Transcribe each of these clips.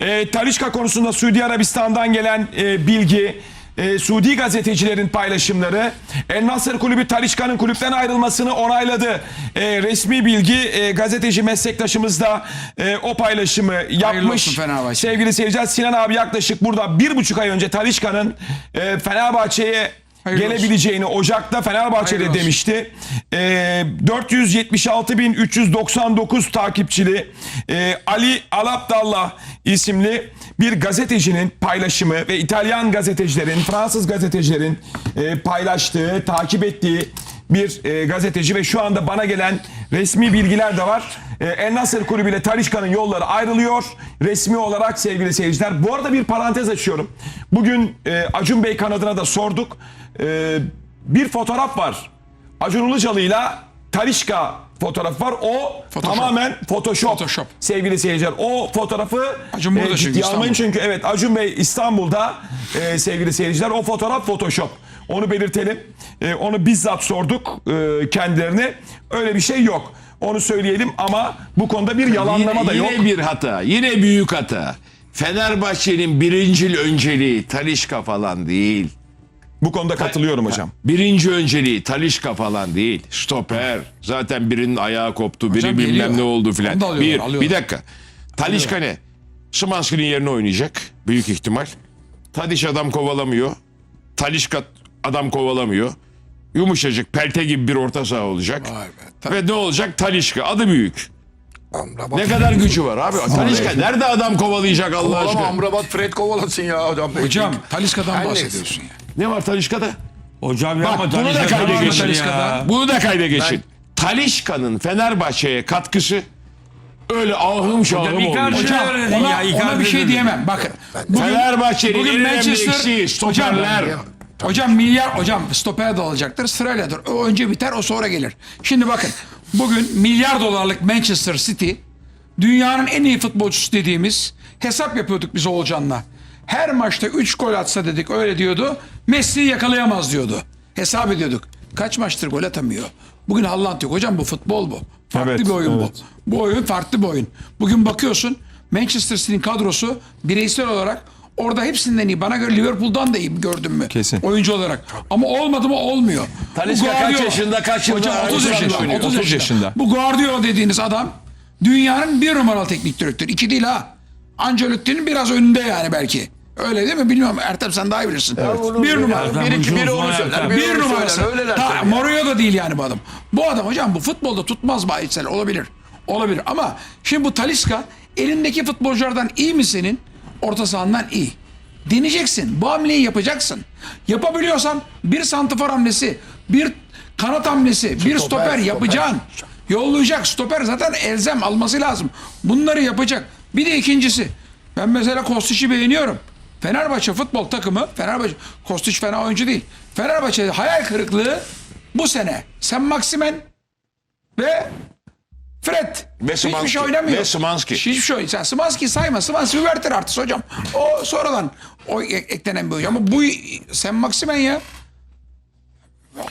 E, Talişka konusunda Suudi Arabistan'dan gelen e, bilgi, e, Suudi gazetecilerin paylaşımları, El Nasır Kulübü Talişka'nın kulüpten ayrılmasını onayladı. E, resmi bilgi e, gazeteci meslektaşımız da e, o paylaşımı yapmış. olsun. Sevgili seyirciler Sinan abi yaklaşık burada bir buçuk ay önce Talişka'nın e, Fenerbahçe'ye Hayırlı olsun. gelebileceğini Ocak'ta Fenerbahçe'de Hayırlı olsun. demişti. Ee, 476.399 takipçili e, Ali Alapdallah isimli bir gazetecinin paylaşımı ve İtalyan gazetecilerin, Fransız gazetecilerin e, paylaştığı, takip ettiği bir e, gazeteci ve şu anda bana gelen resmi bilgiler de var. E, El Nasır Kulübü ile Talişka'nın yolları ayrılıyor. Resmi olarak sevgili seyirciler. Bu arada bir parantez açıyorum. Bugün e, Acun Bey kanadına da sorduk. E, bir fotoğraf var. Acun Ilıcalı'yla Talişka fotoğrafı var. O Photoshop. tamamen Photoshop. Photoshop. Sevgili seyirciler. O fotoğrafı Acun burada çünkü ciddiye almayın İstanbul. çünkü evet Acun Bey İstanbul'da e, sevgili seyirciler o fotoğraf Photoshop. Onu belirtelim. E, onu bizzat sorduk e, kendilerine. Öyle bir şey yok. Onu söyleyelim ama bu konuda bir yalanlama yine, da yok. Yine bir hata. Yine büyük hata. Fenerbahçe'nin birincil önceliği Talişka falan değil. Bu konuda katılıyorum hocam. Birinci önceliği Talişka falan değil. Stoper. Zaten birinin ayağı koptu. Biri Hocam bilmem geliyor. ne oldu filan. Onu da alıyorlar, Bir, alıyorlar. bir dakika. Talişka ne? Szymanski'nin yerine oynayacak. Büyük ihtimal. Tadiş adam kovalamıyor. Talişka adam kovalamıyor. Yumuşacık pelte gibi bir orta saha olacak. Vay be. Ve ne olacak? Talişka. Adı büyük. Amrabat. Ne kadar gücü var abi? Talişka nerede adam kovalayacak Allah Kovalama aşkına? Amrabat Fred kovalasın ya hocam. Hocam Taliska'dan Her bahsediyorsun ya. Ne var Talişka'da? Hocam ya Bak, ama bunu da Talişka kayda geçin. ya. Bunu da kayda geçin. Talişka'nın Fenerbahçe'ye katkısı öyle ahım şahım olmuş. Hocam, Hocam öyle ona, ya, ona bir şey diyemem. Bakın. Bugün, Fenerbahçe'nin bugün Manchester- eksiği stoperler. Hocam, hocam milyar hocam stoper de olacaktır sırayladır. O önce biter o sonra gelir. Şimdi bakın bugün milyar dolarlık Manchester City dünyanın en iyi futbolcusu dediğimiz hesap yapıyorduk biz Oğulcan'la. Her maçta 3 gol atsa dedik öyle diyordu. Messi'yi yakalayamaz diyordu. Hesap ediyorduk. Kaç maçtır gol atamıyor. Bugün Haaland yok. Hocam bu futbol bu. Farklı Evet, bir oyun evet. bu. Bu oyun farklı bir oyun. Bugün bakıyorsun Manchester City'nin kadrosu bireysel olarak orada hepsinden iyi. Bana göre Liverpool'dan da iyi gördün mü? Kesin. Oyuncu olarak. Ama olmadı mı olmuyor. Talisca kaç yaşında, kaç yılda Hocam 30 Arsenal'da yaşında. oynuyor? 30 30 yaşında. yaşında. Bu Guardiola dediğiniz adam dünyanın bir numaralı teknik direktörü. İki değil ha. Ancelotti'nin biraz önünde yani belki. Öyle değil mi? Bilmiyorum. Ertem sen daha iyi bilirsin. Bir numara. Ertem Bir iki bu biri uzman onu söyler. Ertem. Biri Bir onu numarası. söyler. Öyleler Ha, tabii. Mourinho da değil yani bu adam. Bu adam hocam bu futbolda tutmaz bahisler olabilir. Olabilir ama şimdi bu Taliska elindeki futbolculardan iyi mi senin? Orta sahandan iyi. Deneyeceksin. Bu hamleyi yapacaksın. Yapabiliyorsan bir santifor hamlesi, bir kanat hamlesi, bir stoper, stoper. yapacaksın. Yollayacak stoper zaten elzem alması lazım. Bunları yapacak. Bir de ikincisi. Ben mesela Kostiç'i beğeniyorum. Fenerbahçe futbol takımı, Fenerbahçe, Kostiç fena oyuncu değil. Fenerbahçe hayal kırıklığı bu sene. Sen Maksimen ve Fred. Ve Hiçbir Szymanski. şey oynamıyor. Ve Szymanski. Hiçbir şey oynamıyor. Sen Szymanski sayma. Szymanski bir vertir artık hocam. O sonradan o e- eklenen bir oyuncu. Ama bu sen Maksimen ya.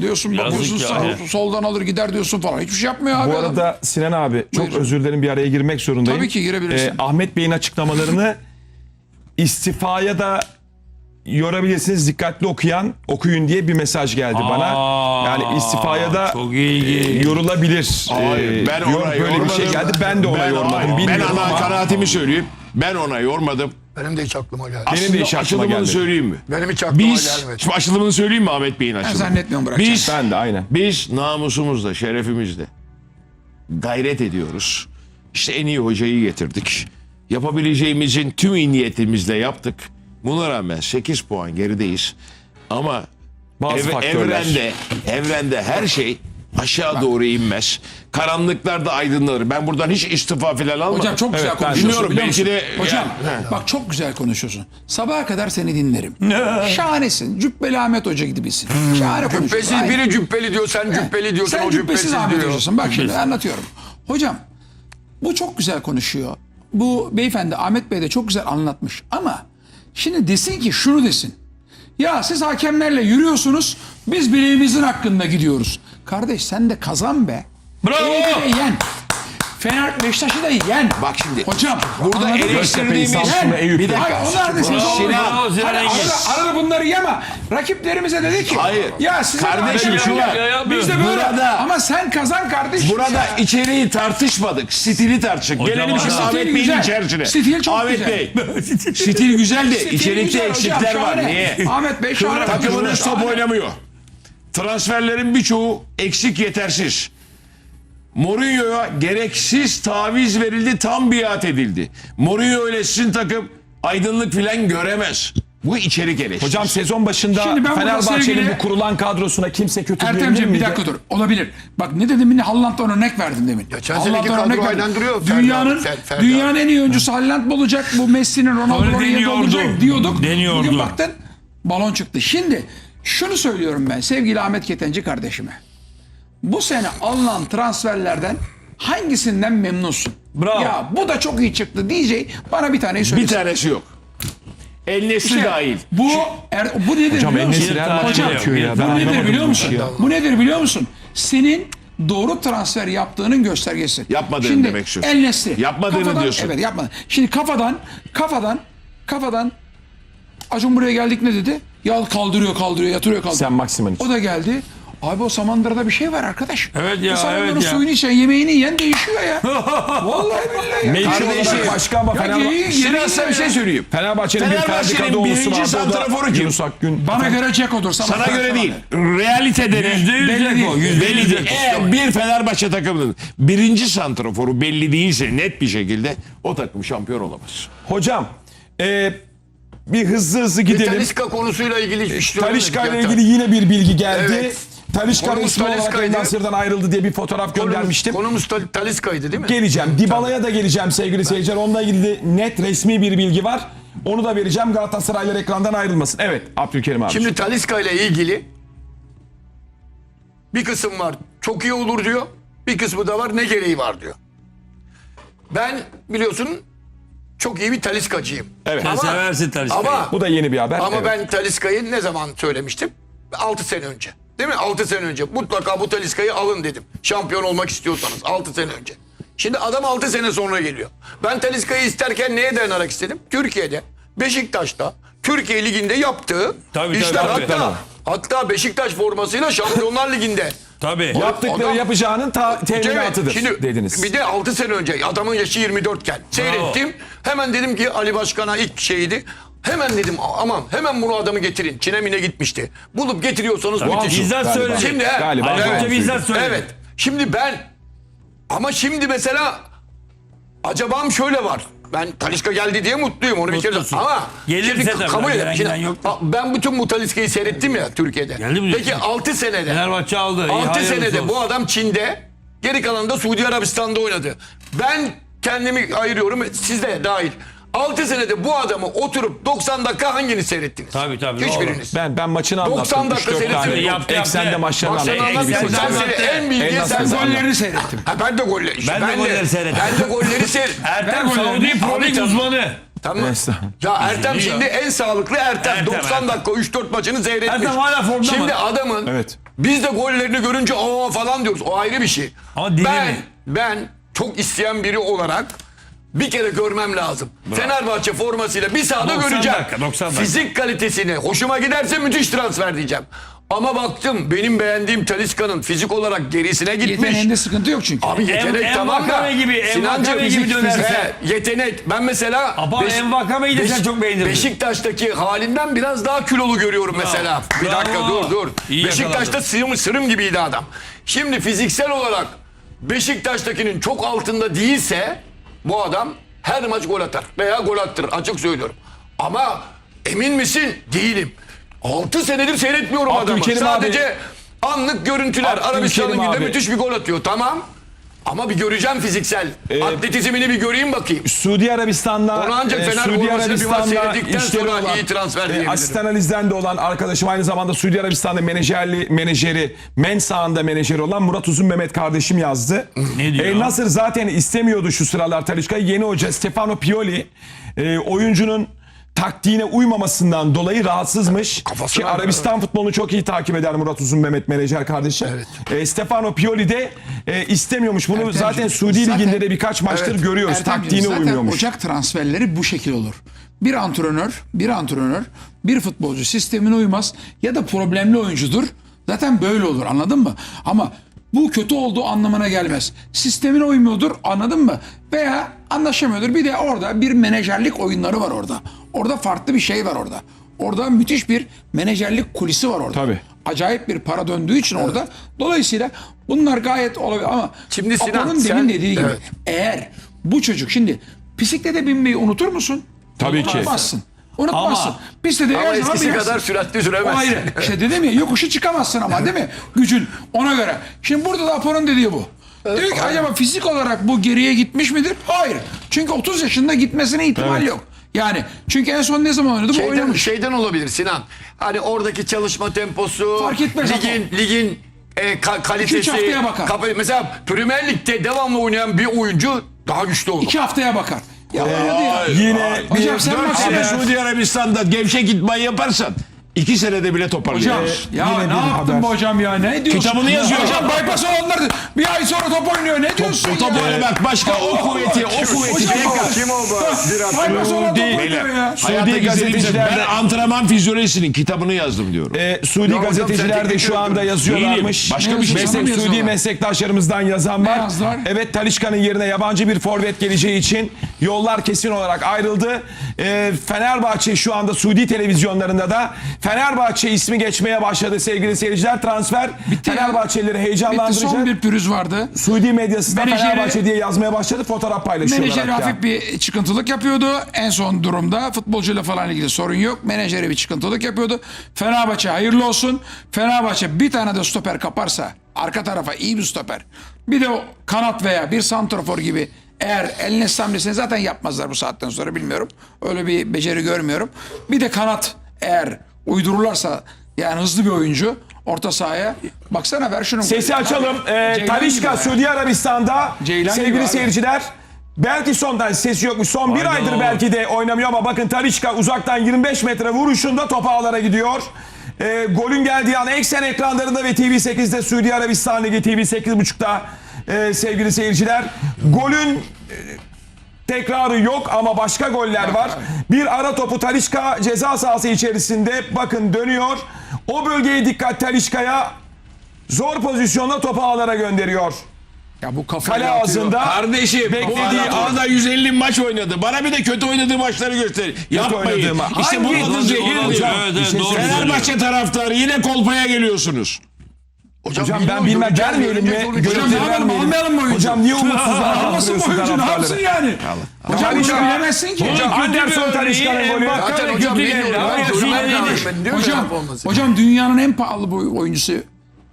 Diyorsun Yazık bakıyorsun sağ- soldan alır gider diyorsun falan. Hiçbir şey yapmıyor abi. Bu adam. arada Sinan abi çok Buyurun. özür dilerim bir araya girmek zorundayım. Tabii ki girebilirsin. Ee, Ahmet Bey'in açıklamalarını istifaya da yorabilirsiniz. Dikkatli okuyan okuyun diye bir mesaj geldi bana. Yani istifaya da çok ilginç. e, yorulabilir. Hayır, Ee, ben yor- ona böyle bir şey geldi. Ben de ona Ben- yormadım. Ben Bilmiyorum ana ama kanaatimi söyleyeyim. Ben ona yormadım. Benim de hiç aklıma geldi. Benim de hiç aklıma açılımını gelmedi. söyleyeyim mi? Benim hiç aklıma Biz, gelmedi. şimdi açılımını söyleyeyim mi Ahmet Bey'in açılımını? zannetmiyorum bırakacağım. Biz, ben de aynen. biz namusumuzla, şerefimizle gayret ediyoruz. İşte en iyi hocayı getirdik. Yapabileceğimizin tüm iyi niyetimizle yaptık. Buna rağmen 8 puan gerideyiz. Ama Bazı ev- faktörler. evrende, evrende her şey aşağı doğru inmez. Karanlıklarda aydınlanır. Ben buradan hiç istifa falan almadım. Hocam çok güzel konuşuyorsun bilmiyorum, biliyor belki musun? de- Hocam Ya, bak çok güzel konuşuyorsun. Sabaha kadar seni dinlerim. Şahanesin. Cübbeli Ahmet Hoca gibisin. Şahane konuşuyorsun. Cübbesiz Aynen. biri cübbeli diyor, sen cübbeli diyorsun, Sen o cübbesiz cübbesiz Ahmet diyor. Hoca'sın. Bak şimdi anlatıyorum. Hocam bu çok güzel konuşuyor. Bu beyefendi Ahmet Bey de çok güzel anlatmış. Ama şimdi desin ki şunu desin. Ya siz hakemlerle yürüyorsunuz. Biz bileğimizin hakkında gidiyoruz. Kardeş sen de kazan be. Bravo. Yen. Fener Beşiktaş'ı da yen. Bak şimdi. Hocam. Burada eleştirdiğimiz- Samsun'u, Eyüp. Bir dakika. Hayır onlar da siz Sinan arada, bunları yeme. Rakiplerimize dedi ki. Hayır. Ya sizin Kardeşim şu şey var. Biz de böyle. Burada- Ama sen kazan kardeşim. Burada ya. içeriği tartışmadık. Stili tartıştık. Gelelim şimdi Ahmet Bey'in içerisine. Stil çok Ahmet güzel. Bey. Stil güzel de içerikte eksikler var. Niye? Ahmet Bey şahane. Takımınız top oynamıyor. Transferlerin birçoğu eksik yetersiz. Mourinho'ya gereksiz taviz verildi, tam biat edildi. Mourinho ile sizin takım aydınlık filan göremez. Bu içerik eleştirisi. Hocam sezon başında Şimdi ben burada Fenerbahçe'nin bu kurulan kadrosuna kimse kötü Ertemciğim bir miydi? dakika dur. Olabilir. Bak ne dedim yine Haaland'dan örnek verdim demin. Haaland'dan kadro örnek verdim. duruyor. Dünyanın, abi, Fer- Ferdi dünyanın en iyi oyuncusu Haaland mı olacak? Bu Messi'nin Ronaldo'nun deniyordu. olacak diyorduk. Deniyordu. Bugün baktın balon çıktı. Şimdi şunu söylüyorum ben sevgili Ahmet Ketenci kardeşime. Bu sene alınan transferlerden hangisinden memnunsun? Bravo. Ya bu da çok iyi çıktı diyecek. Bana bir taneyi söyle. bir tanesi yok. El Nesri dahil. Bu er, bu nedir Hocam biliyor musun? Her maç Hocam, atıyor ya. Ben bu nedir anlamadım biliyor bu musun? işi ya. Bu nedir biliyor musun? Senin doğru transfer yaptığının göstergesi. Yapmadığını Şimdi, demek istiyorsun. El Nesri. Yapmadığını Kafadan- diyorsun. Evet yapmadı. Şimdi kafadan kafadan kafadan Acun buraya geldik ne dedi? Ya kaldırıyor kaldırıyor yatırıyor kaldırıyor. Sen Maksiman için. O da geldi. Abi o Samandıra'da bir şey var arkadaş. Evet ya, O Samandıra'nın evet ya. suyunu içen yemeğini yiyen değişiyor ya. Vallahi billahi ya. Mevki Kardeşim, olarak başka ama Ya Fenerbahçe... size bir şey söyleyeyim. Fenerbahçe'nin bir Fenerbahçe'nin Kadıoğlu'su birinci vardı. o da santraforu kim? Yunus Akgün. Bana göre Ceko'dur. Sana göre değil. Realitede de Yüzde yüz Belli Dzeko, değil. yüzde yüz belli değil. Dzeko. Eğer bir Fenerbahçe takımının birinci santraforu belli değilse net bir şekilde o takım şampiyon olamaz. Hocam e, bir hızlı hızlı gidelim. Taliska konusuyla ilgili hiçbir şey Talişka ile ilgili yine bir bilgi geldi. Evet. Talişka Konumuz resmi olarak. El Nasır'dan ayrıldı diye bir fotoğraf Konumuz, göndermiştim. konumuz Tal- Taliska'ydı değil mi? Geleceğim. Dybala'ya da geleceğim sevgili seyirciler. Onunla ilgili de net resmi bir bilgi var. Onu da vereceğim. Galatasaraylar ekrandan ayrılmasın. Evet Abdülkerim abi. Şimdi Taliska ile ilgili bir kısım var çok iyi olur diyor. Bir kısmı da var ne gereği var diyor. Ben biliyorsun çok iyi bir Taliskacıyım. Evet. Ama- seversin Talisca'yı. Ama Bu da yeni bir haber. Ama Evet. ben Taliska'yı ne zaman söylemiştim? 6 sene önce. Değil mi? 6 sene önce. Mutlaka bu Taliska'yı alın dedim. Şampiyon olmak istiyorsanız 6 sene önce. Şimdi adam 6 sene sonra geliyor. Ben Taliska'yı isterken neye dayanarak istedim? Türkiye'de, Beşiktaş'ta, Türkiye Ligi'nde yaptığı Tabii, işler. tabii, tabii. hatta, hatta Beşiktaş formasıyla Şampiyonlar Ligi'nde. Tabii. Yaptıkları Adam- yapacağının ta- teminatıdır şimdi dediniz. bir de 6 sene önce adamın yaşı 24 iken seyrettim. Hemen dedim ki Ali Başkan'a ilk şeydi. Hemen dedim aman hemen bunu adamı getirin. Çin'e mine gitmişti. Bulup getiriyorsanız müthiş. Bizzat söyledi. Şimdi he, Galiba. Ali Evet. Hoca bizzat söyledi. Evet. Şimdi ben ama şimdi mesela acabam şöyle var. Ben Talişka geldi diye mutluyum onu bir kere. Mutlusun. Ama Gelirse şimdi tabii, kabul giden Şimdi, yok. ben bütün bu Talişka'yı seyrettim ya Türkiye'de. Geldi mi Peki diyorsun? 6 senede Fenerbahçe aldı. İyi, 6 hayırlısı senede olsun. bu adam Çin'de, geri kalanında Suudi Arabistan'da oynadı. Ben kendimi ayırıyorum, siz de dahil. 6 senede bu adamı oturup 90 dakika hanginiz seyrettiniz? Tabii, tabii, Hiçbiriniz. Ben ben maçını 90 anlattım. dakika 3-4 tane. seyrettim. Yaptı, yaptı. Eksende maçlarını Bak sen anlattım. anlat, gibi sen, sen seni en bildiğin En sen nasıl golleri. Seyrettim. Ha, ben de golleri. Ben de golleri seyrettim. Ben de golleri seyrettim. Ertem Ben Saudi Pro Abi Lig uzmanı. Tamam. Estağfurullah. Ya Ertem şimdi en sağlıklı Ertem. Ertem, 90 Ertem. dakika 3-4 maçını seyretmiş. Ertem hala formda Şimdi mı? adamın Evet. biz de gollerini görünce aa falan diyoruz. O ayrı bir şey. Ama ben mi? ben çok isteyen biri olarak bir kere görmem lazım. Fenerbahçe formasıyla bir sahada 90 göreceğim. dakika, 90 dakika. Fizik kalitesini hoşuma giderse müthiş transfer diyeceğim. Ama baktım benim beğendiğim Taliska'nın fizik olarak gerisine gitmiş. Yeteneğinde sıkıntı yok çünkü. Abi yetenek En- tamam da. Gibi, Envakame Sinancım, gibi fizik- dönerse. He, yetenek. Ben mesela Ama Envakame'yi de sen çok beğenirdin. Beşiktaş'taki halinden biraz daha kilolu görüyorum mesela. Bir Bravo. dakika dur dur. İyi Beşiktaş'ta sırım, sırım gibiydi adam. Şimdi fiziksel olarak Beşiktaş'takinin çok altında değilse bu adam her maç gol atar veya gol attırır açık söylüyorum. Ama emin misin? Değilim. 6 senedir seyretmiyorum adamı. Sadece anlık görüntüler. Abdülkerim Arabistan'ın günde müthiş bir gol atıyor. Tamam. Ama bir göreceğim fiziksel. Ee, Atletizmini bir göreyim bakayım. Suudi Arabistan'da Onu ancak e, Fener Suudi Arabistan'da seyrettikten işleri sonra olan iyi transfer e, asistan analizden de olan arkadaşım aynı zamanda Suudi Arabistan'da menajerli menajeri Mensah'ın da menajeri olan Murat Uzun Mehmet kardeşim yazdı. Ne diyor? El Nasır zaten istemiyordu şu sıralar Talişka'yı. Yeni hoca Stefano Pioli e, oyuncunun taktiğine uymamasından dolayı rahatsızmış. Kafasına- Ki Arabistan futbolunu çok iyi takip eder Murat Uzun Mehmet menajer kardeşi. E, Stefano Pioli de e, istemiyormuş. Bunu Ertemciğim, zaten Suudi zaten- Ligi'nde de birkaç maçtır Evet. görüyoruz. Ertemciğim, Taktiğine zaten uymuyormuş. Ocak transferleri bu şekil olur. Bir antrenör, bir antrenör, bir futbolcu sistemine uymaz ya da problemli oyuncudur. Zaten böyle olur anladın mı? Ama bu kötü olduğu anlamına gelmez. Sistemine uymuyordur anladın mı? Veya anlaşamıyordur. Bir de orada bir menajerlik oyunları var orada. Orada farklı bir şey var orada. Orada müthiş bir menajerlik kulisi var orada. Tabii. Acayip bir para döndüğü için orada. Dolayısıyla bunlar gayet olabilir ama Şimdi Sinan, Apo'nun sen- demin dediği gibi Evet. eğer bu çocuk şimdi bisiklete binmeyi unutur musun? Tabii ki. Unutmazsın. Unutmazsın. Ama- Bisiklete Ama her zaman eskisi binersin. kadar süratli O süremezsin. ayrı. İşte dedim ya yokuşu çıkamazsın ama değil mi? Gücün ona göre. Şimdi burada da Apo'nun dediği bu. Diyor ki acaba fizik olarak bu geriye gitmiş midir? Hayır. Çünkü 30 yaşında gitmesine ihtimal yok. Yani çünkü en son ne zaman oynadı? Bu Şeyden, oynamış. şeyden olabilir Sinan. Hani oradaki çalışma temposu, Fark etmez ligin ligin e, ka- kalitesi. üç haftaya bakar. mesela Premier Lig'de devamlı oynayan bir oyuncu daha güçlü olur. İki haftaya bakar. Ya oynadı ya. Yine bir Hocam sen sene ver. Suudi Arabistan'da gevşek itman yaparsan iki senede bile toparlıyor. Hocam ya yine ne bir yaptın haber. bu hocam ya ne diyorsun? Kitabını yazıyor. Hocam bypass olanlar bir ay sonra top oynuyor ne diyorsun O top ya? oynamak başka o kuvveti, o kuvveti. Hocam, Kim o bu? Bypass olan top Beyler, oynuyor ya. hayatta şey. gazetecilerde- Ben antrenman fizyolojisinin kitabını yazdım diyorum. e, Suudi Ya hocam gazeteciler de şu anda yazıyorlarmış. Değilim. Başka bir şey. Meslek Sana mı Suudi yazıyorlar? meslektaşlarımızdan yazan var. Yazdılar? Evet Talişka'nın yerine yabancı bir forvet geleceği için yollar kesin olarak ayrıldı. E, Fenerbahçe şu anda Suudi televizyonlarında da Fenerbahçe ismi geçmeye başladı sevgili seyirciler. Transfer Bitti ya. Fenerbahçelileri Bitti heyecanlandıracak. son bir pürüz vardı. Suudi medyası da Menajeri- Fenerbahçe diye yazmaya başladı. Fotoğraf paylaşıyorlar Menajeri hatta. hafif bir çıkıntılık yapıyordu. En son durumda futbolcuyla falan ilgili sorun yok. Menajeri bir çıkıntılık yapıyordu. Fenerbahçe hayırlı olsun. Fenerbahçe bir tane de stoper kaparsa arka tarafa iyi bir stoper. Bir de o kanat veya bir santrafor gibi eğer eline hamlesini zaten yapmazlar bu saatten sonra bilmiyorum. Öyle bir beceri görmüyorum. Bir de kanat eğer uydururlarsa yani hızlı bir oyuncu orta sahaya baksana ver şunu. Sesi açalım. Ee, Talişka. Suudi Arabistan'da Ceylan sevgili seyirciler. Belki sondan sesi yokmuş. Son bir Hayda. aydır belki de oynamıyor ama bakın Talişka uzaktan 25 metre vuruşunda top ağlara gidiyor. Ee, golün geldiği an eksen ekranlarında ve TV8'de Suudi Arabistan Ligi TV8.5'ta e, sevgili seyirciler. Golün e, tekrarı yok ama başka goller var. Bir ara topu Talişka ceza sahası içerisinde bakın dönüyor. O bölgeye dikkat Talişka'ya zor pozisyonda topu ağlara gönderiyor. Ya bu kafayla Kale atıyor. ağzında Kardeşim bu beklediği adam orada 150 maç oynadı. Bana bir de kötü oynadığı maçları göster. Yapmayın. oynadığı ma- İşte Hangi- bu adı zehirdir. Hocam, evet, doğru Fenerbahçe taraftarı yine kolpaya geliyorsunuz. Hocam ben bilmiyorum, bilmem vermeyelim mi? Hocam yapalım vermeyelim. almayalım mı oyuncu? Hocam niye umutsuzluğa Almasın bu oyuncu ne yapsın yani? Hocam bunu Hocam- bilemezsin ki. Hocam Anderson Talişka'nın golü. Zaten hocam? Ben. Ben Hocam, hocam dünyanın en pahalı bu oyuncusu.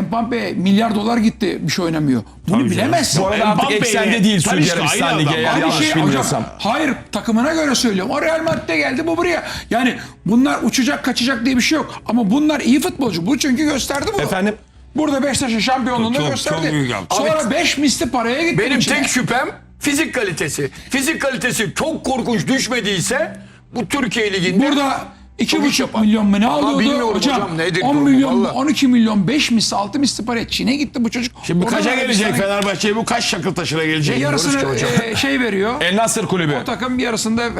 Mbappe milyar dolar gitti bir şey oynamıyor. Bunu bilemezsin. Bu arada artık eksende değil Suudi Arabistan Ligi eğer yanlış şey hocam, bilmiyorsam. hayır takımına göre söylüyorum. O Real Madrid'de geldi bu buraya. Yani bunlar uçacak kaçacak diye bir şey yok. Ama bunlar iyi futbolcu. Bu çünkü gösterdi bunu. Efendim? Burada Beşiktaş'ın şampiyonluğunda Çok- gösterdi. çok büyük yaptı. Sonra 5 misli paraya gitti. Benim içine. tek şüphem fizik kalitesi. Fizik kalitesi çok korkunç düşmediyse bu Türkiye Ligi'nde Burada iki buçuk milyon mu ne alıyordu bilmiyorum hocam? hocam, nedir 10 durumu, milyon, vallahi. 12 milyon, 5 misli, 6 misli para Çin'e gitti bu çocuk. Şimdi Orada kaça gelecek Fenerbahçe'ye bu kaç şakıl taşına gelecek? Yarısını e, şey veriyor. El Nasır kulübü. o takım yarısında.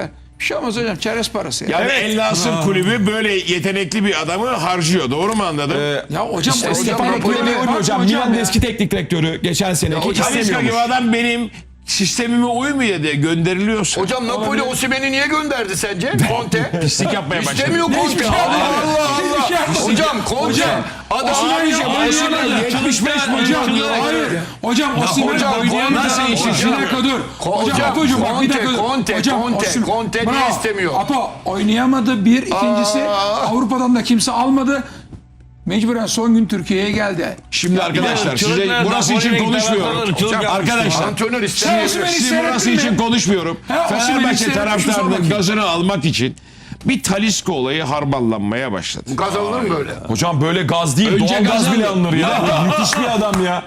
Bir şey olmaz hocam çerez parası. Ya, Yani Evet. El Nasır kulübü böyle yetenekli bir adamı harcıyor. Doğru mu anladım? ya hocam İşte o oynuyor hocam. hocam Milan'ın ya. eski teknik direktörü geçen seneki Talisca istemiyormuş. gibi adam benim sistemime uymuyor diye gönderiliyorsa. Hocam Napoli Osimhen'i niye gönderdi sence? Conte. pislik yapmaya başladı. İstemiyor Conte. şey Allah. Allah şey Allah. Hocam Conte. Adam Osimhen oynayamadı. 75 Hocam hayır. Hocam Osimhen nasıl Hocam, işi? Bir dakika dur. Hocam Apo'cum bak bir dakika dur. Conte, Conte, Osimhen- Conte Bravo. istemiyor? Apo oynayamadı bir. ikincisi Avrupa'dan da kimse almadı. Mecburen son gün Türkiye'ye geldi. Şimdi arkadaşlar size Çocuklar burası için konuşmuyorum. Arkadaşlar Antrenör istemiyor. Seyrettin burası mi? için konuşmuyorum. Ha, Fenerbahçe seyretmiş, taraftarının bakayım. gazını almak için bir Taliska olayı harmanlanmaya başladı. Kazanılır mı böyle? Hocam böyle gaz değil Önce doğal gaz gaz bile alın. alınır ya. Müthiş bir adam ya.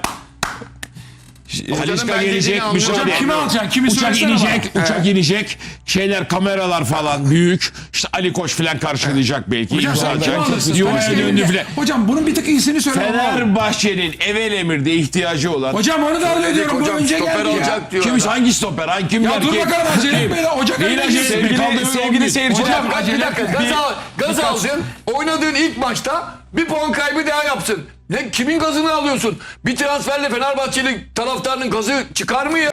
Talisca ben gelecek müsaade. Kimi alacaksın? Kimi uçak inecek, bana. uçak inecek. Şeyler kameralar falan büyük. İşte Ali Koç falan karşılayacak belki. Hocam sen atacak. alırsın? Yuvaya döndü filan. Hocam bunun bir tık iyisini söyle. Fenerbahçe'nin evvel emirde ihtiyacı olan Hocam onu da arıyor diyorum. Bu Hocam önce stoper geldi ya. Kim hangi stoper? Hangi kimler Ya dur bakalım acele etmeyin. lan. Ocak ayında? Sevgili, sevgili seyirciler. Hocam, bir dakika etme. gaz, al, gaz alsın. Oynadığın ilk maçta bir puan kaybı daha yapsın. Ne kimin gazını alıyorsun? Bir transferle Fenerbahçeli taraftarının gazı çıkar mı ya?